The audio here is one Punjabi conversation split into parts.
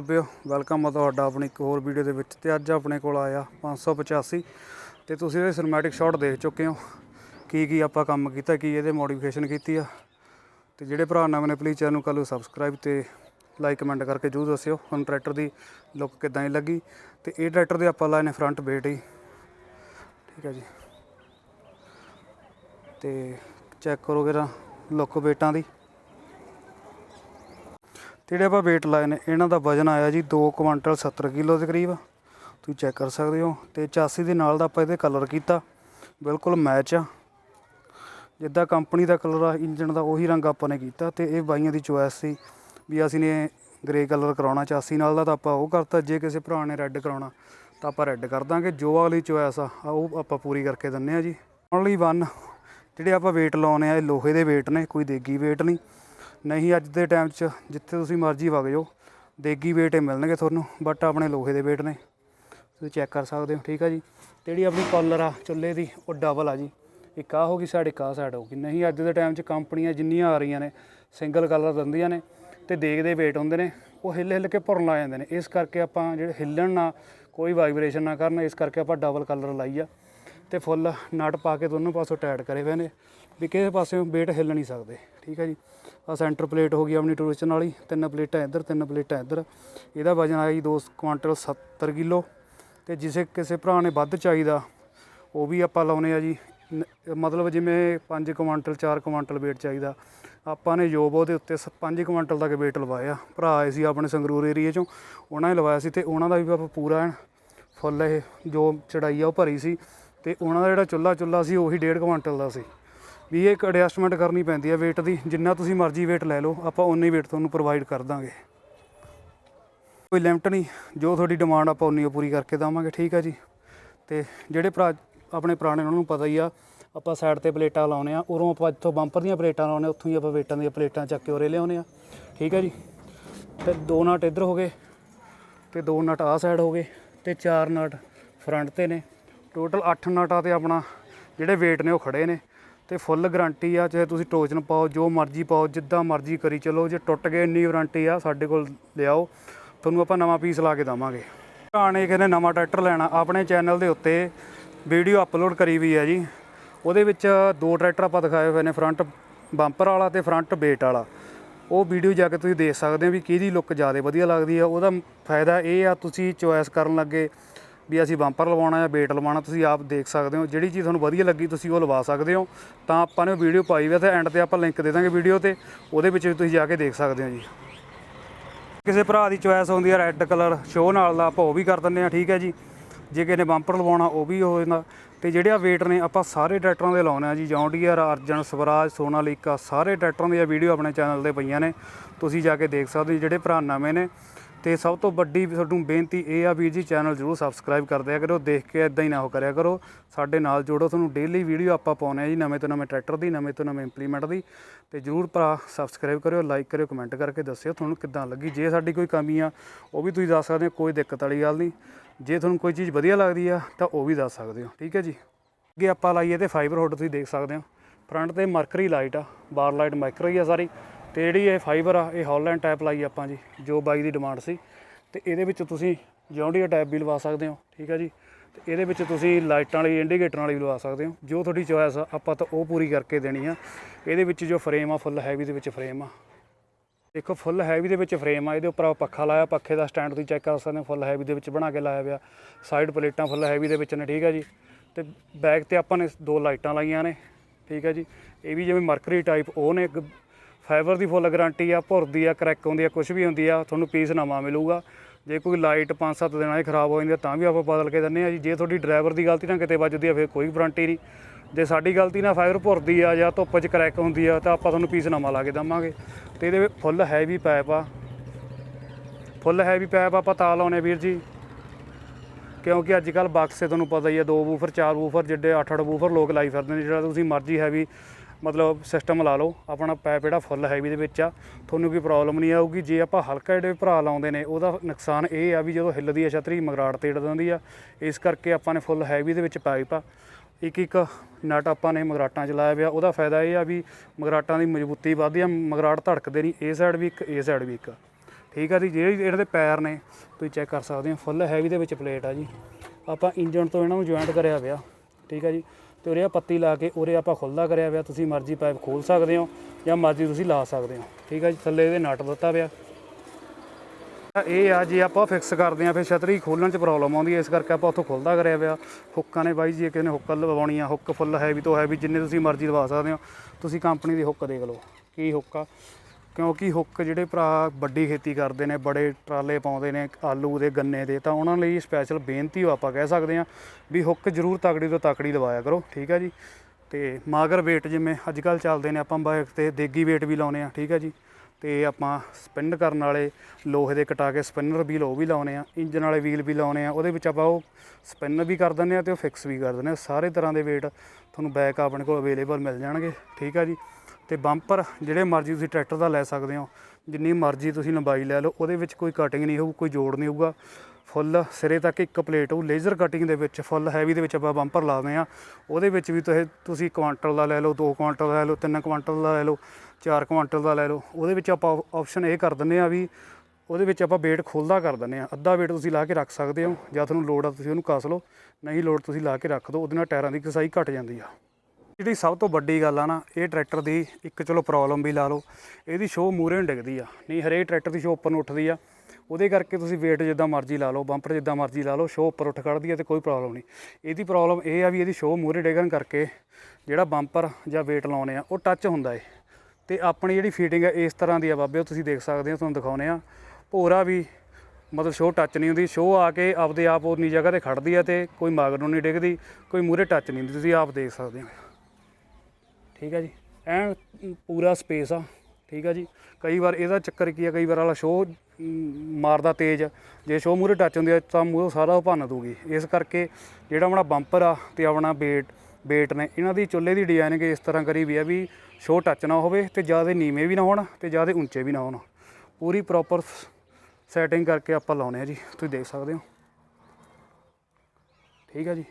ਪੰਜਾਬੀਓ ਵੈਲਕਮ ਆ ਤੁਹਾਡਾ ਆਪਣੀ ਇੱਕ ਹੋਰ ਵੀਡੀਓ ਦੇ ਵਿੱਚ ਤੇ ਅੱਜ ਆਪਣੇ ਕੋਲ ਆਇਆ 585 ਤੇ ਤੁਸੀਂ ਇਹਦੇ ਸਿਨੇਮੈਟਿਕ ਸ਼ਾਟ ਦੇਖ ਚੁੱਕੇ ਹੋ। ਕੀ ਕੀ ਆਪਾਂ ਕੰਮ ਕੀਤਾ, ਕੀ ਇਹਦੇ ਮੋਡੀਫਿਕੇਸ਼ਨ ਕੀਤੀ ਆ। ਤੇ ਜਿਹੜੇ ਭਰਾ ਨਵੇਂ ਨੇ ਪਲੀਜ਼ ਚੈਨਲ ਨੂੰ ਕਰ ਲਓ ਸਬਸਕ੍ਰਾਈਬ ਤੇ ਲਾਈਕ ਕਮੈਂਟ ਕਰਕੇ ਜਰੂਰ ਦੱਸਿਓ, ਹੁਣ ਟਰੈਕਟਰ ਦੀ ਲੁੱਕ ਕਿਦਾਂ ਹੀ ਲੱਗੀ। ਤੇ ਇਹ ਟਰੈਕਟਰ ਦੇ ਆਪਾਂ ਲਾਏ ਨੇ ਫਰੰਟ ਵੇਟ ਹੀ। ਠੀਕ ਹੈ ਜੀ। ਤੇ ਚੈੱਕ ਕਰੋਗੇ ਤਾਂ ਲੁੱਕ ਬੇਟਾਂ ਦੀ। ਤੇ ਜਿਹੜੇ ਆਪਾਂ weight ਲਾਏ ਨੇ, ਇਹਨਾਂ ਦਾ ਵਜਨ ਆਇਆ ਜੀ 2 ਕੁਇੰਟਲ 70 ਕਿਲੋ ਦੇ ਕਰੀਬ। ਤੁਸੀਂ ਚੈੱਕ ਕਰ ਸਕਦੇ ਹੋ। ਤੇ 84 ਦੇ ਨਾਲ ਦਾ ਆਪਾਂ ਇਹਦੇ ਕਲਰ ਕੀਤਾ। ਬਿਲਕੁਲ ਮੈਚ ਆ। ਜਿੱਦਾਂ ਕੰਪਨੀ ਦਾ ਕਲਰ ਆ ਇੰਜਨ ਦਾ ਉਹੀ ਰੰਗ ਆਪਾਂ ਨੇ ਕੀਤਾ ਤੇ ਇਹ ਬਾਈਆਂ ਦੀ ਚੁਆਇਸ ਸੀ ਵੀ ਅਸੀਂ ਨੇ ਗ੍ਰੇ ਕਲਰ ਕਰਾਉਣਾ 84 ਨਾਲ ਦਾ ਤਾਂ ਆਪਾਂ ਉਹ ਕਰਤਾ। ਜੇ ਕਿਸੇ ਭਰਾ ਨੇ ਰੈੱਡ ਕਰਾਉਣਾ, ਤਾਂ ਆਪਾਂ ਰੈੱਡ ਕਰ ਦਾਂਗੇ। ਜੋ ਵਾਲੀ ਚੁਆਇਸ ਆ ਉਹ ਆਪਾਂ ਪੂਰੀ ਕਰਕੇ ਦਿੰਨੇ ਆ ਜੀ। ਓਨਲੀ ਵਨ ਜਿਹੜੇ ਆਪਾਂ weight ਲਾਉਨੇ ਆ, ਇਹ ਲੋਹੇ ਦੇ weight ਨੇ, ਕੋਈ ਦੇਗੀ weight ਨਹੀਂ। ਨਹੀਂ ਅੱਜ ਦੇ ਟਾਈਮ 'ਚ ਜਿੱਥੇ ਤੁਸੀਂ ਮਰਜ਼ੀ ਵਗ ਜਾਓ, ਦੇਗੀ weight ਹੀ ਮਿਲਣਗੇ ਤੁਹਾਨੂੰ ਬਟ ਆਪਣੇ ਲੋਹੇ ਦੇ weight ਨੇ। ਤੁਸੀਂ ਚੈੱਕ ਕਰ ਸਕਦੇ ਹੋ, ਠੀਕ ਆ ਜੀ? ਤੇ ਜਿਹੜੀ ਆਪਣੀ ਕਾਲਰ ਆ, ਚੁੱਲ੍ਹੇ ਦੀ, ਉਹ ਡਬਲ ਆ ਜੀ। ਇੱਕ ਆ ਹੋ ਗਈ ਸਾਈਡ ਇੱਕ ਆ ਸਾਈਡ ਹੋ ਗਈ। ਨਹੀਂ, ਅੱਜ ਦੇ ਟਾਈਮ 'ਚ ਕੰਪਨੀਆਂ ਜਿੰਨੀਆਂ ਆ ਰਹੀਆਂ ਨੇ ਸਿੰਗਲ ਕਲਰ ਦਿੰਦੀਆਂ ਨੇ ਤੇ ਦੇਖਦੇ weight ਹੁੰਦੇ ਨੇ, ਉਹ ਹਿੱਲ ਹਿੱਲ ਕੇ ਭੁਰਨ ਲਾ ਜਾਂਦੇ ਨੇ। ਇਸ ਕਰਕੇ ਆਪਾਂ ਜਿਹੜੇ ਹਿੱਲਣ ਨਾ, ਕੋਈ ਵਾਈਬ੍ਰੇਸ਼ਨ ਨਾ ਕਰਨ, ਇਸ ਕਰਕੇ ਆਪਾਂ ਡਬਲ ਕਲਰ ਲਾਈ ਆ। ਤੇ ਫੁੱਲ ਨਟ ਪਾ ਕੇ ਦੋਨੋਂ ਪਾਸੋਂ ਟਾਈਟ ਕਰੇ ਹੋਏ ਨੇ। ਵੀ ਕਿਸੇ ਪਾਸੇ weight ਹਿੱਲ ਨਹੀਂ ਸਕਦੇ, ਠੀਕ ਹੈ ਜੀ। ਆ ਸੈਂਟਰ ਪਲੇਟ ਹੋ ਗਈ ਆਪਣੀ ਟੂਰਿਸਟਨ ਵਾਲੀ, ਤਿੰਨ ਪਲੇਟਾਂ ਇੱਧਰ, ਤਿੰਨ ਪਲੇਟਾਂ ਇੱਧਰ। ਇਹਦਾ ਵਜਨ ਆਇਆ ਜੀ 2 ਕੁਆਂਟਲ 70 ਕਿਲੋ ਤੇ ਜਿਸੇ ਕਿਸੇ ਭਰਾ ਨੇ ਵੱਧ ਚਾਹੀਦਾ, ਉਹ ਵੀ ਆਪਾਂ ਲਾਉਨੇ ਆ ਜੀ। ਮਤਲਬ ਜਿਵੇਂ 5 ਕੁਆਂਟਲ 4 ਕੁਆਂਟਲ weight ਚਾਹੀਦਾ। ਆਪਾਂ ਨੇ ਜੋਬੋ ਦੇ ਉੱਤੇ 5 ਕੁਆਂਟਲ ਤੱਕ weight ਲਵਾਇਆ। ਭਰਾ ਆਏ ਸੀ ਆਪਣੇ ਸੰਗਰੂਰ ਏਰੀਏ ਚੋਂ, ਉਹਨਾਂ ਨੇ ਲਵਾਇਆ ਸੀ ਤੇ ਉਹਨਾਂ ਦਾ ਵੀ ਆਪਾਂ ਪੂਰਾ ਐਨ ਫੁੱਲ ਇਹ, ਜੋ ਚੜਾਈ ਆ ਉਹ ਭਰੀ ਸੀ ਤੇ ਉਹਨਾਂ ਦਾ ਜਿਹੜਾ ਚੁੱਲਾ ਚੁੱਲਾ ਸੀ, ਉਹੀ 1.5 ਕੁਆਂਟਲ ਦਾ ਸੀ। ਵੀ ਇਹ ਇੱਕ ਐਡਜਸਟਮੈਂਟ ਕਰਨੀ ਪੈਂਦੀ ਹੈ weight ਦੀ। ਜਿੰਨਾ ਤੁਸੀਂ ਮਰਜ਼ੀ weight ਲੈ ਲਓ, ਆਪਾਂ ਉਨੀ weight ਤੁਹਾਨੂੰ ਪ੍ਰੋਵਾਈਡ ਕਰ ਦਾਂਗੇ। ਕੋਈ ਲਿਮਟ ਨਹੀਂ, ਜੋ ਤੁਹਾਡੀ ਡਿਮਾਂਡ ਆਪਾਂ ਉਨੀ ਓ ਪੂਰੀ ਕਰਕੇ ਦੇਵਾਂਗੇ, ਠੀਕ ਹੈ ਜੀ? ਤੇ ਜਿਹੜੇ ਭਰਾ, ਆਪਣੇ ਪੁਰਾਣੇ ਉਹਨਾਂ ਨੂੰ ਪਤਾ ਹੀ ਆ, ਆਪਾਂ ਸਾਈਡ ਤੇ ਪਲੇਟਾਂ ਲਾਉਨੇ ਆ, ਉਰੋਂ ਆਪਾਂ ਇੱਥੋਂ ਬੰਪਰ ਦੀਆਂ ਪਲੇਟਾਂ ਲਾਉਨੇ ਉੱਥੋਂ ਹੀ ਆਪਾਂ ਵੇਟਾਂ ਦੀਆਂ ਪਲੇਟਾਂ ਚੱਕ ਕੇ ਉਰੇ ਲਿਆਉਨੇ ਆ, ਠੀਕ ਹੈ ਜੀ? ਤੇ ਦੋ ਨਟ ਇੱਧਰ ਹੋ ਗਏ, ਤੇ ਦੋ ਨਟ ਆਹ ਸਾਈਡ ਹੋ ਗਏ, ਤੇ ਚਾਰ ਨਟ ਫਰੰਟ ਤੇ ਨੇ। ਟੋਟਲ 8 ਨਟਾਂ ਤੇ ਆਪਣਾ ਜਿਹੜੇ weight ਨੇ ਉਹ ਖੜੇ ਨੇ। ਤੇ ਫੁੱਲ ਗਾਰੰਟੀ ਆ, ਚਾਹੇ ਤੁਸੀਂ ਟੋਚਨ ਪਾਓ, ਜੋ ਮਰਜ਼ੀ ਪਾਓ, ਜਿੱਦਾਂ ਮਰਜ਼ੀ ਕਰੀ ਚਲੋ, ਜੇ ਟੁੱਟ ਗਏ ਇੰਨੀ ਵਾਰੰਟੀ ਆ, ਸਾਡੇ ਕੋਲ ਲਿਆਓ। ਤੁਹਾਨੂੰ ਆਪਾਂ ਨਵਾਂ ਪੀਸ ਲਾ ਕੇ ਦਵਾਂਗੇ। ਭਰਾਣੇ ਕਹਿੰਦੇ ਨਵਾਂ ਟਰੈਕਟਰ ਲੈਣਾ, ਆਪਣੇ ਚੈਨਲ ਦੇ ਉੱਤੇ ਵੀਡੀਓ ਅਪਲੋਡ ਕਰੀ ਵੀ ਆ ਜੀ। ਉਹਦੇ ਵਿੱਚ ਦੋ ਟਰੈਕਟਰ ਆਪਾਂ ਦਿਖਾਏ ਹੋਏ ਨੇ ਫਰੰਟ ਬੰਪਰ ਵਾਲਾ ਤੇ ਫਰੰਟ ਬੇਟ ਵਾਲਾ। ਉਹ ਵੀਡੀਓ ਜਾ ਕੇ ਤੁਸੀਂ ਦੇਖ ਸਕਦੇ ਹੋ ਵੀ ਕਿਹਦੀ ਲੁੱਕ ਜ਼ਿਆਦਾ ਵਧੀਆ ਲੱਗਦੀ ਆ। ਉਹਦਾ ਫਾਇਦਾ ਇਹ ਆ, ਤੁਸੀਂ ਚੋਇਸ ਕਰਨ ਲੱਗੇ ਵੀ ਅਸੀਂ ਬੰਪਰ ਲਵਾਉਣਾ ਜਾਂ ਬੇਟ ਲਵਾਉਣਾ, ਤੁਸੀਂ ਆਪ ਦੇਖ ਸਕਦੇ ਹੋ। ਜਿਹੜੀ ਚੀਜ਼ ਤੁਹਾਨੂੰ ਵਧੀਆ ਲੱਗੀ, ਤੁਸੀਂ ਉਹ ਲਵਾ ਸਕਦੇ ਹੋ। ਤਾਂ ਆਪਾਂ ਨੇ ਵੀਡੀਓ ਪਾਈ ਹੋਈ ਆ, ਤੇ ਐਂਡ ਤੇ ਆਪਾਂ ਲਿੰਕ ਦੇ ਦਾਂਗੇ ਵੀਡੀਓ ਤੇ। ਉਹਦੇ ਵਿੱਚ ਵੀ ਤੁਸੀਂ ਜਾ ਕੇ ਦੇਖ ਸਕਦੇ ਹੋ ਜੀ। ਕਿਸੇ ਭਰਾ ਦੀ ਚੋਇਸ ਹੁੰਦੀ ਆ ਰੈੱਡ ਕਲਰ ਸ਼ੋਅ ਨਾਲ ਦਾ, ਆਪਾਂ ਉਹ ਵੀ ਕਰ ਦਿੰਦੇ ਆ ਠੀਕ ਹੈ ਜੀ। ਜੇ ਕਿਸੇ ਨੇ ਬੰਪਰ ਲਵਾਉਣਾ, ਉਹ ਵੀ ਹੋ ਜਾਂਦਾ। ਤੇ ਜਿਹੜੇ ਆ ਵੇਟ ਨੇ, ਆਪਾਂ ਸਾਰੇ ਟਰੈਕਟਰਾਂ ਦੇ ਲਾਉਣੇ ਆ ਜੀ। ਜੌਂਡੀਅਰ ਅਰਜਨ, ਸਵਰਾਜ, ਸੋਨਾਲੀਕਾ, ਸਾਰੇ ਟਰੈਕਟਰਾਂ ਦੀਆਂ ਵੀਡੀਓ ਆਪਣੇ ਚੈਨਲ ਤੇ ਪਈਆਂ ਨੇ। ਤੁਸੀਂ ਜਾ ਕੇ ਦੇਖ ਸਕਦੇ ਹੋ ਜਿਹੜੇ ਭਰਾ ਨਵੇਂ ਨੇ। ਤੇ ਸਭ ਤੋਂ ਵੱਡੀ ਤੁਹਾਨੂੰ ਬੇਨਤੀ ਇਹ ਆ ਵੀਰ ਜੀ, ਚੈਨਲ ਜਰੂਰ ਸਬਸਕ੍ਰਾਈਬ ਕਰ ਦਿਆ ਕਰੋ, ਦੇਖ ਕੇ ਇਦਾਂ ਹੀ ਨਾ ਉਹ ਕਰਿਆ ਕਰੋ। ਸਾਡੇ ਨਾਲ ਜੋੜੋ, ਤੁਹਾਨੂੰ ਡੇਲੀ ਵੀਡੀਓ ਆਪਾਂ ਪਾਉਨੇ ਆ ਜੀ, ਨਵੇਂ ਤੋਂ ਨਵੇਂ ਟਰੈਕਟਰ ਦੀ, ਨਵੇਂ ਤੋਂ ਨਵੇਂ ਇੰਪਲੀਮੈਂਟ ਦੀ। ਤੇ ਜਰੂਰ ਭਰਾ ਸਬਸਕ੍ਰਾਈਬ ਕਰਿਓ ਲਾਈਕ ਕਰਿਓ ਕਮੈਂਟ ਕਰਕੇ ਦੱਸਿਓ ਤੁਹਾਨੂੰ ਕਿੱਦਾਂ ਲੱਗੀ। ਜੇ ਸਾਡੀ ਕੋਈ ਕਮੀ ਆ, ਉਹ ਵੀ ਤੁਸੀਂ ਦੱਸ ਸਕਦੇ ਹੋ, ਕੋਈ ਦਿੱਕਤ ਵਾਲੀ ਗੱਲ ਨਹੀਂ। ਜੇ ਤੁਹਾਨੂੰ ਕੋਈ ਚੀਜ਼ ਵਧੀਆ ਲੱਗਦੀ ਆ, ਤਾਂ ਉਹ ਵੀ ਦੱਸ ਸਕਦੇ ਹੋ, ਠੀਕ ਹੈ ਜੀ? ਅੱਗੇ ਆਪਾਂ ਲਾਈਏ ਤੇ ਫਾਈਬਰ ਹੁੱਡ ਤੁਸੀਂ ਦੇਖ ਸਕਦੇ ਹੋ। ਫਰੰਟ ਤੇ ਮਰਕਰੀ ਲਾਈਟ ਆ ਬਾਰ ਲਾਈਟ ਮਾਈਕਰੋ ਆ ਸਾਰੀ। ਤੇ ਜਿਹੜੀ ਇਹ ਫਾਈਬਰ ਆ, ਇਹ ਹਾਲੈਂਡ ਟਾਈਪ ਲਾਈ ਆਪਾਂ ਜੀ, ਜੋ ਬਾਈ ਦੀ ਡਿਮਾਂਡ ਸੀ। ਤੇ ਇਹਦੇ ਵਿੱਚ ਤੁਸੀਂ ਜੌਂਡੀਆ ਟਾਈਪ ਵੀ ਲਵਾ ਸਕਦੇ ਹੋ, ਠੀਕ ਹੈ ਜੀ। ਤੇ ਇਹਦੇ ਵਿੱਚ ਤੁਸੀਂ ਲਾਈਟਾਂ ਵਾਲੀ ਇੰਡੀਕੇਟਰਾਂ ਵਾਲੀ ਵੀ ਲਵਾ ਸਕਦੇ ਹੋ। ਜੋ ਤੁਹਾਡੀ ਚੋਇਸ ਆ, ਆਪਾਂ ਤਾਂ ਉਹ ਪੂਰੀ ਕਰਕੇ ਦੇਣੀ ਆ। ਇਹਦੇ ਵਿੱਚ ਜੋ ਫਰੇਮ ਆ ਫੁੱਲ ਹੈਵੀ ਦੇ ਵਿੱਚ ਫਰੇਮ ਆ। ਦੇਖੋ ਫੁੱਲ ਹੈਵੀ ਦੇ ਵਿੱਚ ਫਰੇਮ ਆ, ਇਹਦੇ ਉੱਪਰ ਆਪਾਂ ਪੱਖਾ ਲਾਇਆ, ਪੱਖੇ ਦਾ ਸਟੈਂਡ ਤੁਸੀਂ ਚੈੱਕ ਕਰ ਸਕਦੇ ਹੋ ਫੁੱਲ ਹੈਵੀ ਦੇ ਵਿੱਚ ਬਣਾ ਕੇ ਲਾਇਆ ਪਿਆ। ਸਾਈਡ ਪਲੇਟਾਂ ਫੁੱਲ ਹੈਵੀ ਦੇ ਵਿੱਚ ਨੇ, ਠੀਕ ਹੈ ਜੀ। ਤੇ ਬੈਕ ਤੇ ਆਪਾਂ ਨੇ ਦੋ ਲਾਈਟਾਂ ਲਾਈਆਂ ਨੇ, ਠੀਕ ਹੈ ਜੀ। ਇਹ ਵੀ ਜਿਵੇਂ ਮਰਕਰੀ ਟਾਈਪ ਉਹ ਨੇ ਫਾਈਬਰ ਦੀ ਫੁੱਲ ਗਾਰੰਟੀ ਆ, ਭੁਰਦੀ ਆ, ਕਰੈਕ ਹੁੰਦੀ ਆ ਕੁਝ ਵੀ ਹੁੰਦੀ ਆ, ਤੁਹਾਨੂੰ ਪੀਸ ਨਵਾਂ ਮਿਲੂਗਾ। ਜੇ ਕੋਈ ਲਾਈਟ 5-7 ਦਿਨਾਂ 'ਚ ਖਰਾਬ ਹੋ ਜਾਂਦੀ ਆ, ਤਾਂ ਵੀ ਆਪਾਂ ਬਦਲ ਕੇ ਦਿੰਨੇ ਆ ਜੀ। ਜੇ ਤੁਹਾਡੀ ਡਰਾਈਵਰ ਦੀ ਗਲਤੀ ਨਾਲ ਕਿਤੇ ਵੱਜਦੀ ਆ, ਫਿਰ ਕੋਈ ਵਾਰੰਟੀ ਨਹੀਂ। ਜੇ ਸਾਡੀ ਗਲਤੀ ਨਾਲ ਫਾਈਬਰ ਭੁਰਦੀ ਆ ਜਾਂ ਧੁੱਪ 'ਚ ਕਰੈਕ ਹੁੰਦੀ ਆ, ਤਾਂ ਆਪਾਂ ਤੁਹਾਨੂੰ ਪੀਸ ਨਵਾਂ ਲਾ ਕੇ ਦੇਵਾਂਗੇ। ਤੇ ਇਹਦੇ ਵਿੱਚ ਫੁੱਲ ਹੈਵੀ ਪਾਈਪ ਆ। ਫੁੱਲ ਹੈਵੀ ਪਾਈਪ ਆਪਾਂ ਤਾਂ ਲਾਉਨੇ ਵੀਰ ਜੀ। ਕਿਉਂਕਿ ਅੱਜ ਕੱਲ ਬਕਸੇ ਤੁਹਾਨੂੰ ਪਤਾ ਹੀ ਆ, ਦੋ ਵੂਫਰ, ਚਾਰ ਵੂਫਰ, ਜਿੱਡੇ 8-8 ਵੂਫਰ ਲੋਕ ਲਾਈ ਫਿਰਦੇ ਨੇ, ਜਿਹੜਾ ਤੁਸੀਂ ਮਰਜ਼ੀ ਹੈਵੀ ਮਤਲਬ ਸਿਸਟਮ ਲਾ ਲਓ, ਆਪਣਾ ਪੈਪ ਜਿਹੜਾ ਫੁੱਲ ਹੈਵੀ ਦੇ ਵਿੱਚ ਆ, ਤੁਹਾਨੂੰ ਕੋਈ ਪ੍ਰੋਬਲਮ ਨਹੀਂ ਆਊਗੀ। ਜੇ ਆਪਾਂ ਹਲਕਾ ਜਿਹੜੇ ਭਰਾ ਲਾਉਂਦੇ ਨੇ, ਉਹਦਾ ਨੁਕਸਾਨ ਇਹ ਆ ਵੀ ਜਦੋਂ ਹਿੱਲਦੀ ਆ, ਛਤਰੀ ਮਗਰਾੜ ਤੇੜ ਦਿੰਦੀ ਆ, ਇਸ ਕਰਕੇ ਆਪਾਂ ਨੇ ਫੁੱਲ ਹੈਵੀ ਦੇ ਵਿੱਚ ਪਾਈਪ ਆ ਇੱਕ ਇੱਕ ਨਟ ਆਪਾਂ ਨੇ ਮਗਰਾਟਾਂ ਚ ਲਾਇਆ ਪਿਆ, ਉਹਦਾ ਫਾਇਦਾ ਇਹ ਆ ਵੀ ਮਗਰਾਟਾਂ ਦੀ ਮਜ਼ਬੂਤੀ ਵੱਧਦੀ ਆ ਮਗਰਾਟ ਧੜਕਦੇ ਨਹੀਂ, ਇਹ ਸਾਈਡ ਵੀ ਇੱਕ, ਇਹ ਸਾਈਡ ਵੀ ਇੱਕ। ਠੀਕ ਆ ਜੀ, ਜਿਹੜੀ ਇਹਨਾਂ ਦੇ ਪੈਰ ਨੇ, ਤੁਸੀਂ ਚੈੱਕ ਕਰ ਸਕਦੇ ਹੋ ਫੁੱਲ ਹੈਵੀ ਦੇ ਵਿੱਚ ਪਲੇਟ ਆ ਜੀ। ਆਪਾਂ ਇੰਜਨ ਤੋਂ ਇਹਨਾਂ ਨੂੰ ਜੁਆਇੰਟ ਕਰਿਆ ਪਿਆ। ਠੀਕ ਆ ਜੀ ਤੇ ਉਰੇ ਆ ਪੱਤੀ ਲਾ ਕੇ ਉਰੇ ਆਪਾਂ ਖੁੱਲਦਾ ਕਰਿਆ ਪਿਆ, ਤੁਸੀਂ ਮਰਜ਼ੀ ਪਾਈਪ ਖੋਲ ਸਕਦੇ ਹੋ ਜਾਂ ਮਰਜ਼ੀ ਤੁਸੀਂ ਲਾ ਸਕਦੇ ਹੋ। ਠੀਕ ਆ ਜੀ, ਥੱਲੇ ਇਹਦੇ ਨਟ ਦਿੱਤਾ ਪਿਆ। ਇਹ ਆ ਜੇ, ਆਪਾਂ ਫਿਕਸ ਕਰਦੇ ਆ ਫਿਰ ਛਤਰੀ ਖੋਲਣ ਚ ਪ੍ਰੋਬਲਮ ਆਉਂਦੀ ਹੈ, ਇਸ ਕਰਕੇ ਆਪਾਂ ਉੱਥੋਂ ਖੁੱਲਦਾ ਕਰਿਆ ਪਿਆ। ਹੁੱਕਾਂ ਨੇ ਬਾਈ ਜੀ ਕਿਸੇ ਨੇ ਹੁੱਕ ਲਵਾਉਣੀ ਆ ਹੁੱਕ ਫੁੱਲ ਹੈਵੀ ਤੋਂ ਹੈਵੀ ਜਿੰਨੇ ਤੁਸੀਂ ਮਰਜ਼ੀ ਲਵਾ ਸਕਦੇ ਹੋ। ਤੁਸੀਂ ਕੰਪਨੀ ਦੀ ਹੁੱਕ ਦੇਖ ਲਓ, ਕੀ ਹੁੱਕ ਆ। ਕਿਉਂਕਿ ਹੁੱਕ ਜਿਹੜੇ ਭਰਾ ਵੱਡੀ ਖੇਤੀ ਕਰਦੇ ਨੇ, ਬੜੇ ਟਰਾਲੇ ਪਾਉਂਦੇ ਨੇ, ਆਲੂ ਦੇ, ਗੰਨੇ ਦੇ, ਤਾਂ ਉਹਨਾਂ ਲਈ ਸਪੈਸ਼ਲ ਬੇਨਤੀ ਉਹ ਆਪਾਂ ਕਹਿ ਸਕਦੇ ਹਾਂ ਵੀ ਹੁੱਕ ਜ਼ਰੂਰ ਤਕੜੀ ਤੋਂ ਤਕੜੀ ਲਵਾਇਆ ਕਰੋ, ਠੀਕ ਆ ਜੀ? ਤੇ ਮਾਗਰ ਵੇਟ ਜਿਵੇਂ ਅੱਜ ਕੱਲ ਚੱਲਦੇ ਨੇ, ਆਪਾਂ ਬਾਈਕ ਤੇ ਦੇਗੀ ਵੇਟ ਵੀ ਲਾਉਨੇ ਆ ਠੀਕ ਆ ਜੀ? ਤੇ ਆਪਾਂ ਸਪਿੰਨ ਕਰਨ ਵਾਲੇ ਲੋਹੇ ਦੇ ਕਟਾ ਕੇ ਸਪਿਨਰ ਵੀ ਲੋ ਵੀ ਲਾਉਨੇ ਆ ਇੰਜਨ ਵਾਲੇ ਵੀਲ ਵੀ ਲਾਉਨੇ ਆ ਉਹਦੇ ਵਿੱਚ ਆਪਾਂ ਉਹ ਸਪਿਨ ਵੀ ਕਰ ਦਿੰਦੇ ਆ ਤੇ ਉਹ ਫਿਕਸ ਵੀ ਕਰ ਦਿੰਦੇ ਆ ਸਾਰੇ ਤਰ੍ਹਾਂ ਦੇ ਵੇਟ ਤੁਹਾਨੂੰ ਬੈਕ ਆਪਣੇ ਕੋਲ ਅਵੇਲੇਬਲ ਮਿਲ ਜਾਣਗੇ, ਠੀਕ ਆ ਜੀ? ਤੇ ਬੰਪਰ ਜਿਹੜੇ ਮਰਜ਼ੀ ਤੁਸੀਂ ਟਰੈਕਟਰ ਦਾ ਲੈ ਸਕਦੇ ਹੋ, ਜਿੰਨੀ ਮਰਜ਼ੀ ਤੁਸੀਂ ਲੰਬਾਈ ਲੈ ਲਓ, ਉਹਦੇ ਵਿੱਚ ਕੋਈ ਕਟਿੰਗ ਨਹੀਂ ਹੋਊ, ਕੋਈ ਜੋੜ ਨਹੀਂ ਹੋਊਗਾ। ਫੁੱਲ ਸਿਰੇ ਤੱਕ ਇੱਕ ਪਲੇਟ ਉਹ ਲੇਜ਼ਰ ਕਟਿੰਗ ਦੇ ਵਿੱਚ ਫੁੱਲ ਹੈਵੀ ਦੇ ਵਿੱਚ ਆਪਾਂ ਬੰਪਰ ਲਾਉਂਦੇ ਆ ਉਹਦੇ ਵਿੱਚ ਵੀ ਤੁਸੀਂ ਤੁਸੀਂ ਕੁਆਂਟਲ ਦਾ ਲੈ ਲਓ 2 ਕੁਆਂਟਲ ਦਾ ਲੈ ਲਓ 3 ਕੁਆਂਟਲ ਦਾ ਲੈ ਲਓ 4 ਕੁਆਂਟਲ ਦਾ ਲੈ ਲਓ, ਉਹਦੇ ਵਿੱਚ ਆਪਾਂ ਆਪਸ਼ਨ ਇਹ ਕਰ ਦਿੰਦੇ ਆ ਵੀ ਉਹਦੇ ਵਿੱਚ ਆਪਾਂ weight ਖੁੱਲਦਾ ਕਰ ਦਿੰਦੇ ਆ ਅੱਧਾ weight ਤੁਸੀਂ ਲਾ ਕੇ ਰੱਖ ਸਕਦੇ ਹੋ, ਜਾਂ ਤੁਹਾਨੂੰ ਲੋੜ ਆ ਤੁਸੀਂ ਉਹਨੂੰ ਕੱਸ ਲਓ, ਨਹੀਂ ਲੋੜ ਤੁਸੀਂ ਲਾ ਕੇ ਰੱਖ ਦਿਓ, ਉਹਦੇ ਨਾਲ ਟਾਇਰਾਂ ਦੀ ਕਸਾਈ ਘਟ ਜਾਂਦੀ ਆ। ਜਿਹੜੀ ਸਭ ਤੋਂ ਵੱਡੀ ਗੱਲ ਆ ਨਾ, ਇਹ ਟਰੈਕਟਰ ਦੀ ਇੱਕ ਚਲੋ ਪ੍ਰੋਬਲਮ ਵੀ ਲਾ ਲਓ, ਇਹਦੀ ਸ਼ੋਅ ਮੂਰੇ ਨੂੰ ਡਿੱਗਦੀ ਆ, ਨਹੀਂ ਹਰੇਕ ਟਰੈਕਟਰ ਦੀ ਸ਼ੋਅ ਉੱਪਰ ਨੂੰ ਉੱਠਦੀ ਆ, ਉਹਦੇ ਕਰਕੇ ਤੁਸੀਂ weight ਜਿੱਦਾਂ ਮਰਜ਼ੀ ਲਾ ਲਓ ਬੰਪਰ ਜਿੱਦਾਂ ਮਰਜ਼ੀ ਲਾ ਲਓ ਸ਼ੋਅ ਉੱਪਰ ਉੱਠ ਖੜਦੀ ਆ ਤੇ ਕੋਈ ਪ੍ਰੋਬਲਮ ਨਹੀਂ ਇਹਦੀ ਪ੍ਰੋਬਲਮ ਇਹ ਆ ਵੀ ਇਹਦੀ ਸ਼ੋਅ ਮੂਰੇ ਡਿੱਗਣ ਕਰਕੇ ਜਿਹੜਾ ਬੰਪਰ ਜਾਂ weight ਲਾਉਨੇ ਆ, ਉਹ ਟੱਚ ਹੁੰਦਾ ਏ। ਤੇ ਆਪਣੀ ਜਿਹੜੀ ਫੀਟਿੰਗ ਆ, ਇਸ ਤਰ੍ਹਾਂ ਦੀ ਆ ਬਾਬੇ, ਉਹ ਤੁਸੀਂ ਦੇਖ ਸਕਦੇ ਹੋ, ਤੁਹਾਨੂੰ ਦਿਖਾਉਨੇ ਆ। ਭੋਰਾ ਵੀ ਮਤਲਬ ਸ਼ੋਅ ਟੱਚ ਨਹੀਂ ਹੁੰਦੀ ਸ਼ੋਅ ਆ ਕੇ ਆਪਦੇ ਆਪ ਉਨੀ ਜਗ੍ਹਾ ਤੇ ਖੜਦੀ ਆ ਤੇ ਕੋਈ ਮਾਗਰ ਨੂੰ ਨਹੀਂ ਡਿੱਗਦੀ, ਕੋਈ ਮੂਰੇ ਟੱਚ ਨਹੀਂ ਹੁੰਦੀ, ਤੁਸੀਂ ਆਪ ਦੇਖ ਸਕਦੇ ਹੋ। ਠੀਕ ਹੈ ਜੀ। ਐਨ ਪੂਰਾ ਸਪੇਸ ਆ, ਠੀਕ ਆ ਜੀ। ਕਈ ਵਾਰ ਇਹਦਾ ਚੱਕਰ ਕੀ ਆ, ਕਈ ਵਾਰ ਵਾਲਾ ਸ਼ੋਅ ਮਾਰਦਾ ਤੇਜ਼। ਜੇ ਸ਼ੋਅ ਮੂਰੇ ਟੱਚ ਹੁੰਦੀ ਆ, ਤਾਂ ਮੂਹਰੋਂ ਸਾਰਾ ਉਹ ਭੰਨ ਦੂਗੀ। ਇਸ ਕਰਕੇ ਜਿਹੜਾ ਆਪਣਾ ਬੰਪਰ ਆ ਤੇ ਆਪਣਾ ਬੇਟ ਬੇਟ ਨੇ, ਇਹਨਾਂ ਦੀ ਚੁੱਲ੍ਹੇ ਦੀ ਡਿਜ਼ਾਈਨਿੰਗ ਇਸ ਤਰ੍ਹਾਂ ਕਰੀ ਵੀ ਆ ਵੀ ਸ਼ੋਅ ਟੱਚ ਨਾ ਹੋਵੇ ਤੇ ਜ਼ਿਆਦਾ ਨੀਵੇਂ ਵੀ ਨਾ ਹੋਣ ਤੇ ਜ਼ਿਆਦਾ ਉੱਚੇ ਵੀ ਨਾ ਹੋਣ। ਪੂਰੀ ਪ੍ਰੋਪਰ ਸੈਟਿੰਗ ਕਰਕੇ ਆਪਾਂ ਲਾਉਨੇ ਆ ਜੀ। ਤੁਸੀਂ ਦੇਖ ਸਕਦੇ ਹੋ। ਠੀਕ ਆ ਜੀ।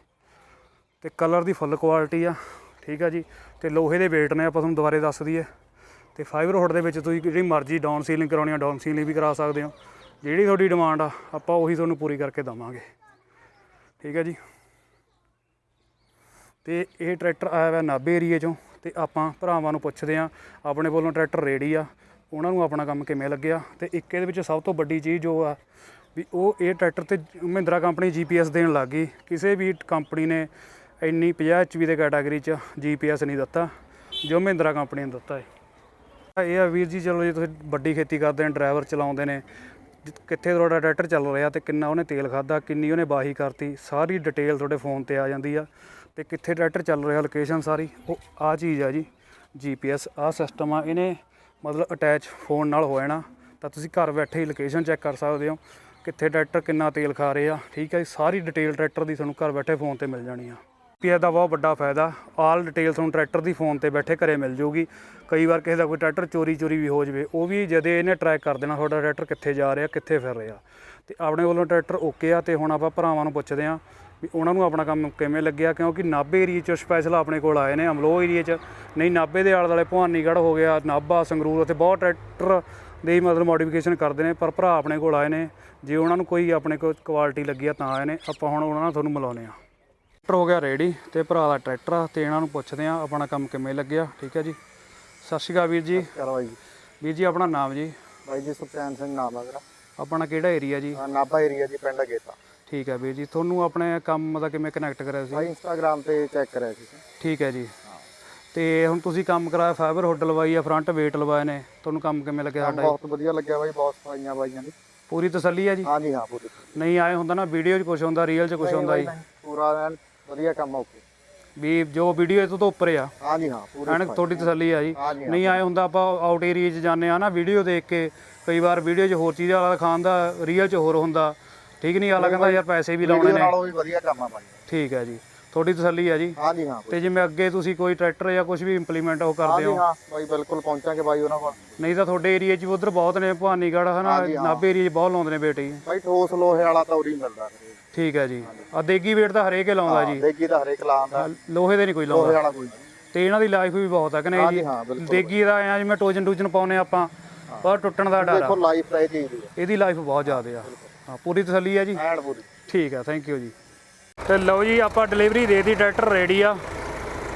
ਤੇ ਕਲਰ ਦੀ ਫੁੱਲ ਕੁਆਲਿਟੀ ਆ। ਠੀਕ ਆ ਜੀ? ਤੇ ਲੋਹੇ ਦੇ weight ਨੇ ਆਪਾਂ ਤੁਹਾਨੂੰ ਦੁਬਾਰੇ ਦੱਸ ਦਈਏ। ਤੇ ਫਾਈਬਰ ਹੁੱਡ ਦੇ ਵਿੱਚ ਤੁਸੀਂ ਜਿਹੜੀ ਮਰਜ਼ੀ ਡਾਊਨ ਸੀਲਿੰਗ ਕਰਾਉਣੀ ਆ ਡਾਊਨ ਸੀਲਿੰਗ ਵੀ ਕਰਾ ਸਕਦੇ ਹੋ। ਜਿਹੜੀ ਤੁਹਾਡੀ ਡਿਮਾਂਡ ਆ, ਆਪਾਂ ਉਹੀ ਤੁਹਾਨੂੰ ਪੂਰੀ ਕਰਕੇ ਦਵਾਂਗੇ। ਠੀਕ ਹੈ ਜੀ? ਤੇ ਇਹ ਟਰੈਕਟਰ ਆਇਆ ਹੋਇਆ ਨਾਭੇ ਏਰੀਏ ਚੋਂ, ਤੇ ਆਪਾਂ ਭਰਾਵਾਂ ਨੂੰ ਪੁੱਛਦੇ ਆ ਆਪਣੇ ਵੱਲੋਂ ਟਰੈਕਟਰ ਰੈਡੀ ਆ। ਉਹਨਾਂ ਨੂੰ ਆਪਣਾ ਕੰਮ ਕਿਵੇਂ ਲੱਗਿਆ? ਤੇ ਇੱਕ ਇਹਦੇ ਵਿੱਚ ਸਭ ਤੋਂ ਵੱਡੀ ਚੀਜ਼ ਜੋ ਆ, ਵੀ ਉਹ ਇਹ ਟਰੈਕਟਰ ਤੇ ਮਹਿੰਦਰਾ ਕੰਪਨੀ GPS ਦੇਣ ਲੱਗ ਗਈ। ਕਿਸੇ ਵੀ ਕੰਪਨੀ ਨੇ ਇੰਨੀ 50 ਐਚਪੀ ਦੇ ਕੈਟਾਗਰੀ ਚ GPS ਨਹੀਂ ਦਿੱਤਾ, ਜੋ ਮਹਿੰਦਰਾ ਕੰਪਨੀ ਨੇ ਦਿੱਤਾ ਹੈ ਇਹ ਆ ਵੀਰ ਜੀ, ਚਲੋ ਜੇ, ਤੁਸੀਂ ਵੱਡੀ ਖੇਤੀ ਕਰਦੇ ਨੇ ਡਰਾਈਵਰ ਚਲਾਉਂਦੇ ਨੇ, ਜਿ- ਕਿੱਥੇ ਤੁਹਾਡਾ ਟਰੈਕਟਰ ਚੱਲ ਰਿਹਾ ਤੇ ਕਿੰਨਾ ਉਹਨੇ ਤੇਲ ਖਾਦਾ ਕਿੰਨੀ ਉਹਨੇ ਬਾਹੀ ਕਰਤੀ, ਸਾਰੀ ਡਿਟੇਲ ਤੁਹਾਡੇ ਫੋਨ ਤੇ ਆ ਜਾਂਦੀ ਆ। ਤੇ ਕਿੱਥੇ ਟਰੈਕਟਰ ਚੱਲ ਰਿਹਾ ਲੋਕੇਸ਼ਨ ਸਾਰੀ, ਉਹ ਆ ਚੀਜ਼ ਆ ਜੀ ਜੀਪੀਐਸ ਆ ਸਿਸਟਮ ਆ, ਇਹਨੇ ਮਤਲਬ ਅਟੈਚ ਫੋਨ ਨਾਲ ਹੋ ਜਾਣਾ, ਤਾਂ ਤੁਸੀਂ ਘਰ ਬੈਠੇ ਹੀ ਲੋਕੇਸ਼ਨ ਚੈੱਕ ਕਰ ਸਕਦੇ ਹੋ, ਕਿੱਥੇ ਟਰੈਕਟਰ ਕਿੰਨਾ ਤੇਲ ਖਾ ਰਹੇ ਆ, ਠੀਕ ਹੈ ਜੀ, ਸਾਰੀ ਡਿਟੇਲ ਟਰੈਕਟਰ ਦੀ ਤੁਹਾਨੂੰ ਘਰ ਬੈਠੇ ਫੋਨ ਤੇ ਮਿਲ ਜਾਣੀ ਆ। ਪੀਐਸ ਦਾ ਬਹੁਤ ਵੱਡਾ ਫਾਇਦਾ। ਆਲ ਡਿਟੇਲ ਤੁਹਾਨੂੰ ਟਰੈਕਟਰ ਦੀ ਫੋਨ ਤੇ ਬੈਠੇ ਘਰੇ ਮਿਲ ਜੂਗੀ। ਕਈ ਵਾਰ ਕਿਸੇ ਦਾ ਕੋਈ ਟਰੈਕਟਰ ਚੋਰੀ ਚੋਰੀ ਵੀ ਹੋ ਜਵੇ। ਉਹ ਵੀ ਜਦੇ ਇਹਨੇ ਟਰੈਕ ਕਰ ਦੇਣਾ ਤੁਹਾਡਾ ਟਰੈਕਟਰ ਕਿੱਥੇ ਜਾ ਰਿਹਾ, ਕਿੱਥੇ ਫਿਰ ਰਿਹਾ। ਤੇ ਆਪਣੇ ਵੱਲੋਂ ਟਰੈਕਟਰ ਓਕੇ ਆ ਤੇ ਹੁਣ ਆਪਾਂ ਭਰਾਵਾਂ ਨੂੰ ਪੁੱਛਦੇ ਆ ਵੀ ਉਹਨਾਂ ਨੂੰ ਆਪਣਾ ਕੰਮ ਕਿਵੇਂ ਲੱਗਿਆ? ਕਿਉਂਕਿ ਨਾਭੇ ਏਰੀਏ ਚ ਸਪੈਸ਼ਲ ਆਪਣੇ ਕੋਲ ਆਏ ਨੇ ਅਮਲੋਹ ਏਰੀਏ ਚ। ਨਹੀਂ, ਨਾਭੇ ਦੇ ਆਲੇ ਦੁਆਲੇ ਭਵਾਨੀਗੜ੍ਹ ਹੋ ਗਿਆ, ਨਾਭਾ, ਸੰਗਰੂਰ ਉੱਥੇ ਬਹੁਤ ਟਰੈਕਟਰ ਦੇ ਮਤਲਬ ਮੋਡੀਫਿਕੇਸ਼ਨ ਕਰਦੇ ਨੇ, ਪਰ ਭਰਾ ਆਪਣੇ ਕੋਲ ਆਏ ਨੇ। ਜੇ ਉਹਨਾਂ ਨੂੰ ਕੋਈ ਆਪਣੇ ਕੋਲ ਕੁਆਲਿਟੀ ਲੱਗੀ ਆ ਤਾਂ ਆਏ ਨੇ। ਆਪਾਂ ਹੁਣ ਉਹਨਾਂ ਨਾਲ ਤੁਹਾਨੂੰ ਮਿਲਾਉਂਦੇ ਆ ਟਰੈਕਟਰ ਹੋ ਗਿਆ ਰੈਡੀ ਤੇ ਭਰਾ ਦਾ ਟਰੈਕਟਰ ਆ ਤੇ ਇਹਨਾਂ ਨੂੰ ਪੁੱਛਦੇ ਆ ਆਪਣਾ ਕੰਮ ਕਿਵੇਂ ਲੱਗਿਆ ਠੀਕ ਹੈ ਜੀ? ਸਤਿ ਸ਼੍ਰੀ ਅਕਾਲ ਵੀਰ ਜੀ। ਬਾਈ ਵੀਰ ਜੀ ਆਪਣਾ ਨਾਮ ਜੀ? ਬਾਈ ਜੀ ਸੁਖਚੈਨ ਸਿੰਘ ਨਾਮ ਹੈ ਮੇਰਾ। ਆਪਣਾ ਕਿਹੜਾ ਏਰੀਆ ਜੀ? ਨਾਭਾ ਏਰੀਆ ਜੀ ਪਿੰਡ ਗੇਤਾ ਠੀਕ ਹੈ ਵੀਰ ਜੀ ਤੁਹਾਨੂੰ ਆਪਣੇ ਕੰਮ ਦਾ ਕਿਵੇਂ ਕਨੈਕਟ ਕਰਿਆ ਸੀ ਬਾਈ ਇੰਸਟਾਗ੍ਰam ਤੇ ਚੈੱਕ ਕਰਿਆ ਸੀ। ਠੀਕ ਹੈ ਜੀ। ਤੇ ਹੁਣ ਤੁਸੀਂ ਕੰਮ ਕਰਾਇਆ ਫਾਈਬਰ ਹੁੱਡ ਲਵਾਈ ਆ ਫਰੰਟ ਵੇਟ ਲਵਾਏ ਨੇ ਤੁਹਾਨੂੰ ਕੰਮ ਕਿਵੇਂ ਲੱਗਿਆ ਸਾਡਾ ਬਹੁਤ ਵਧੀਆ ਲੱਗਿਆ ਬਾਈ ਬਹੁਤ ਸਫਾਈਆਂ ਬਾਈਆਂ ਦੀ। ਪੂਰੀ ਤਸੱਲੀ ਹੈ ਜੀ? ਹਾਂ ਜੀ ਹਾਂ ਪੂਰੀ ਨਹੀਂ ਆਏ ਹੁੰਦਾ ਨਾ ਵੀਡੀਓ 'ਚ ਕੁਝ ਹੁੰਦਾ ਰੀਅਲ 'ਚ ਕੁਝ ਹੁੰਦਾ ਜੀ? ਪੂਰਾ ਐਨ ਵਧੀਆ ਕੰਮ ਓਕੇ ਵੀ ਜੋ ਵੀਡੀਓ ਇਹ ਤੋਂ ਤਾਂ ਉੱਪਰ ਆ। ਹਾਂ ਜੀ ਹਾਂ ਪੂਰੀ ਐਨ ਤੁਹਾਡੀ ਤਸੱਲੀ ਆ ਜੀ। ਹਾਂ ਨਹੀਂ ਆਏ ਹੁੰਦਾ ਆਪਾਂ ਆਊਟ ਏਰੀਆ 'ਚ ਜਾਂਦੇ ਆ ਨਾ ਵੀਡੀਓ ਦੇਖ ਕੇ ਕਈ ਵਾਰ ਵੀਡੀਓ 'ਚ ਹੋਰ ਚੀਜ਼ ਵਾਲਾ ਦਿਖਾਉਣ ਦਾ ਰੀਅਲ 'ਚ ਹੋਰ ਹੁੰਦਾ। ਠੀਕ ਨਹੀਂ ਆਲਾ ਕਹਿੰਦਾ ਯਾਰ ਪੈਸੇ ਵੀ ਲਾਉਣੇ ਵੀਡੀਓ ਨੇ। ਨਾਲੋਂ ਵੀ ਵਧੀਆ ਕੰਮ ਆ ਬਾਈ ਠੀਕ ਹੈ ਜੀ। ਤੁਹਾਡੀ ਤਸੱਲੀ ਆ ਜੀ। ਹਾਂ ਜੀ ਹਾਂ ਤੇ ਜਿਵੇਂ ਅੱਗੇ ਤੁਸੀਂ ਕੋਈ ਟਰੈਕਟਰ ਜਾਂ ਕੁਝ ਵੀ ਇੰਪਲੀਮੈਂਟ ਉਹ ਹਾਂ ਕਰਦੇ ਜੀ ਹੋ। ਹਾਂ ਬਾਈ ਬਿਲਕੁਲ ਪਹੁੰਚਾਂਗੇ ਬਾਈ ਉਹਨਾਂ ਕੋਲ। ਨਹੀਂ ਤਾਂ ਤੁਹਾਡੇ ਏਰੀਆ 'ਚ ਉਧਰ ਬਹੁਤ ਨੇ ਭਵਾਨੀਗੜ੍ਹ ਹਨਾ ਹਾਂਜੀ, ਹਾਂ। ਨਾਭੇ ਏਰੀਆ 'ਚ ਬਹੁਤ ਲਾਉਂਦੇ ਨੇ ਬੇਟੇ। ਬਾਈ ਠੋਸ ਲੋਹੇ ਵਾਲਾ ਤਾਂ ਉਰੀ ਮਿਲਦਾ। ਕਰੇ ਠੀਕ ਹੈ ਜੀ। ਆ ਦੇਗੀ ਵੇਟ ਤਾਂ ਹਰੇਕ ਹੀ ਲਾਉਂਦਾ ਜੀ। ਦੇਗੀ ਤਾਂ ਹਰੇਕ ਲਾਉਂਦਾ। ਲੋਹੇ ਦੇ ਨਹੀਂ ਕੋਈ ਲੋਹੇ ਲਾਉਂਦਾ ਵਾਲਾ ਕੋਈ। ਤੇ ਇਹਨਾਂ ਦੀ ਲਾਈਫ ਵੀ ਬਹੁਤ ਹੈ ਕਿ ਨਹੀਂ ਹਾਂ ਜੀ? ਹਾਂ ਦੇਗੀ ਦਾ ਐਂ ਜਿਵੇਂ ਟੋਜਨ ਟੂਜਨ ਪਾਉਨੇ ਆਪਾਂ ਪਰ ਟੁੱਟਣ ਦਾ ਡਰ ਦੇਖੋ ਲਾਈਫ ਦਾ ਇਹ ਚੀਜ਼ ਦੀ ਇਹਦੀ ਲਾਈਫ ਬਹੁਤ ਜ਼ਿਆਦਾ ਆ। ਹਾਂ ਪੂਰੀ ਤਸੱਲੀ ਹੈ ਜੀ? ਐਨ ਪੂਰੀ। ਠੀਕ ਆ ਥੈਂਕ ਯੂ ਜੀ। ਤੇ ਲਓ ਜੀ ਆਪਾਂ ਡਿਲੀਵਰੀ ਦੇ ਦਿੱਤੀ ਟਰੈਕਟਰ ਰੈਡੀ ਆ।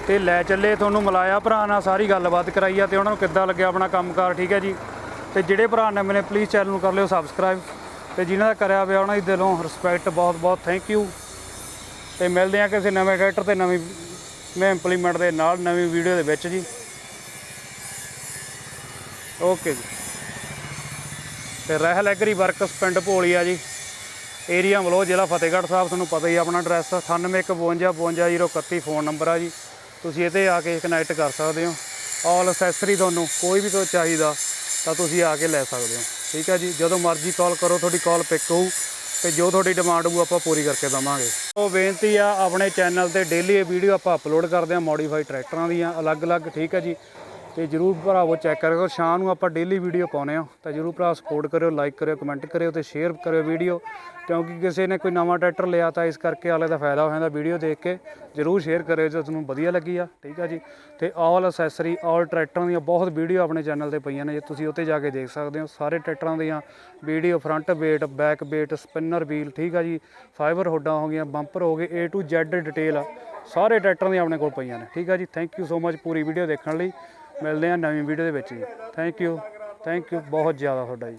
ਤੇ ਲੈ ਚੱਲੇ ਤੁਹਾਨੂੰ ਮਿਲਾਇਆ ਭਰਾ ਨਾਲ ਸਾਰੀ ਗੱਲਬਾਤ ਕਰਾਈ ਆ ਤੇ ਉਹਨਾਂ ਨੂੰ ਕਿੱਦਾਂ ਲੱਗਿਆ ਆਪਣਾ ਕੰਮਕਾਰ ਠੀਕ ਹੈ ਜੀ? ਤੇ ਜਿਹੜੇ ਭਰਾ ਨੇ ਮੈਨੇ ਪਲੀਜ਼ ਚੈਨਲ ਨੂੰ ਕਰ ਲਿਓ ਸਬਸਕ੍ਰਾਈਬ ਤੇ ਜਿਨ੍ਹਾਂ ਦਾ ਕਰਿਆ ਹੋਇਆ ਉਹਨਾਂ ਦੀ ਦਿਲੋਂ ਰਿਸਪੈਕਟ ਬਹੁਤ ਬਹੁਤ ਥੈਂਕ ਯੂ ਤੇ ਮਿਲਦੇ ਆ ਕਿਸੇ ਨਵੇਂ ਟਰੈਕਟਰ ਤੇ ਨਵੀਂ ਮੈਂ ਇੰਪਲੀਮੈਂਟ ਦੇ ਨਾਲ ਨਵੀਂ ਵੀਡੀਓ ਦੇ ਵਿੱਚ ਜੀ। ਓਕੇ ਜੀ। ਤੇ ਰਹਿਲ ਐਗਰੀ ਵਰਕਸ ਪਿੰਡ ਭੋਲੀਆ ਜੀ। ਏਰੀਆ ਮਲੋ ਜ਼ਿਲ੍ਹਾ ਫਤਿਹਗੜ੍ਹ ਸਾਹਿਬ, ਤੁਹਾਨੂੰ ਪਤਾ ਹੀ ਆ ਆਪਣਾ ਐਡਰੈਸ 9815555031 ਫੋਨ ਨੰਬਰ ਆ ਜੀ। ਤੁਸੀਂ ਇਹਤੇ ਆ ਕੇ ਕਨੈਕਟ ਕਰ ਸਕਦੇ ਹੋ। ਆਲ ਅਸੈਸਰੀ ਤੁਹਾਨੂੰ ਕੋਈ ਵੀ ਤੋਂ ਚਾਹੀਦਾ ਤਾਂ ਤੁਸੀਂ ਆ ਕੇ ਲੈ ਸਕਦੇ ਹੋ। ਠੀਕ ਹੈ ਜੀ, ਜਦੋਂ ਮਰਜ਼ੀ ਕਾਲ ਕਰੋ, ਤੁਹਾਡੀ ਕਾਲ ਪਿਕ ਹੋਊ ਤੇ ਜੋ ਤੁਹਾਡੀ ਡਿਮਾਂਡ ਹੋਊ, ਆਪਾਂ ਪੂਰੀ ਕਰਕੇ ਦਵਾਂਗੇ। ਉਹ ਬੇਨਤੀ ਆ, ਆਪਣੇ ਚੈਨਲ ਤੇ ਡੇਲੀ ਇਹ ਵੀਡੀਓ ਆਪਾਂ ਅਪਲੋਡ ਕਰਦੇ ਹਾਂ ਮੋਡੀਫਾਈਡ ਟਰੈਕਟਰਾਂ ਦੀਆਂ, ਅਲੱਗ-ਅਲੱਗ, ਠੀਕ ਹੈ ਜੀ। ਤੇ ਜਰੂਰ ਭਰਾਵੋ ਚੈੱਕ ਕਰਿਓ ਸ਼ਾਮ ਨੂੰ ਆਪਾਂ ਡੇਲੀ ਵੀਡੀਓ ਪਾਉਨੇ ਆ, ਤਾਂ ਜਰੂਰ ਭਰਾ ਸਪੋਰਟ ਕਰਿਓ ਲਾਈਕ ਕਰਿਓ ਕਮੈਂਟ ਕਰਿਓ ਤੇ ਸ਼ੇਅਰ ਕਰਿਓ ਵੀਡੀਓ ਕਿਉਂਕਿ ਕਿਸੇ ਨੇ ਕੋਈ ਨਵਾਂ ਟਰੈਕਟਰ ਲਿਆ ਤਾਂ ਇਸ ਕਰਕੇ ਆਲੇ ਦਾ ਫਾਇਦਾ ਹੋ ਜਾਂਦਾ ਵੀਡੀਓ ਦੇਖ ਕੇ। ਜਰੂਰ ਸ਼ੇਅਰ ਕਰਿਓ ਜੇ ਤੁਹਾਨੂੰ ਵਧੀਆ ਲੱਗੀ ਆ, ਠੀਕ ਆ ਜੀ। ਤੇ ਆਲ ਅਸੈਸਰੀ ਆਲ ਟਰੈਕਟਰਾਂ ਦੀਆਂ ਬਹੁਤ ਵੀਡੀਓ ਆਪਣੇ ਚੈਨਲ ਤੇ ਪਈਆਂ ਨੇ, ਜੇ ਤੁਸੀਂ ਉੱਤੇ ਜਾ ਕੇ ਦੇਖ ਸਕਦੇ ਹੋ, ਸਾਰੇ ਟਰੈਕਟਰਾਂ ਦੀਆਂ video front weight back weight spinner wheel ਠੀਕ ਆ ਜੀ। ਫਾਈਬਰ ਹੋਡਾਂ ਹੋ ਗਈਆਂ ਬੰਪਰ ਹੋ ਗਏ, A ਟੂ Z ਡਿਟੇਲ ਆ, ਸਾਰੇ ਟਰੈਕਟਰਾਂ ਦੀਆਂ ਆਪਣੇ ਕੋਲ ਪਈਆਂ ਨੇ, ਠੀਕ ਆ ਜੀ। ਥੈਂਕ ਯੂ ਸੋ ਮਚ ਪੂਰੀ ਵੀਡੀਓ ਦੇਖਣ ਲਈ। ਮਿਲਦੇ ਹਾਂ ਨਵੀਂ ਵੀਡੀਓ ਦੇ ਵਿੱਚ ਜੀ। ਥੈਂਕ ਯੂ ਥੈਂਕ ਯੂ ਬਹੁਤ ਜ਼ਿਆਦਾ ਤੁਹਾਡਾ ਜੀ।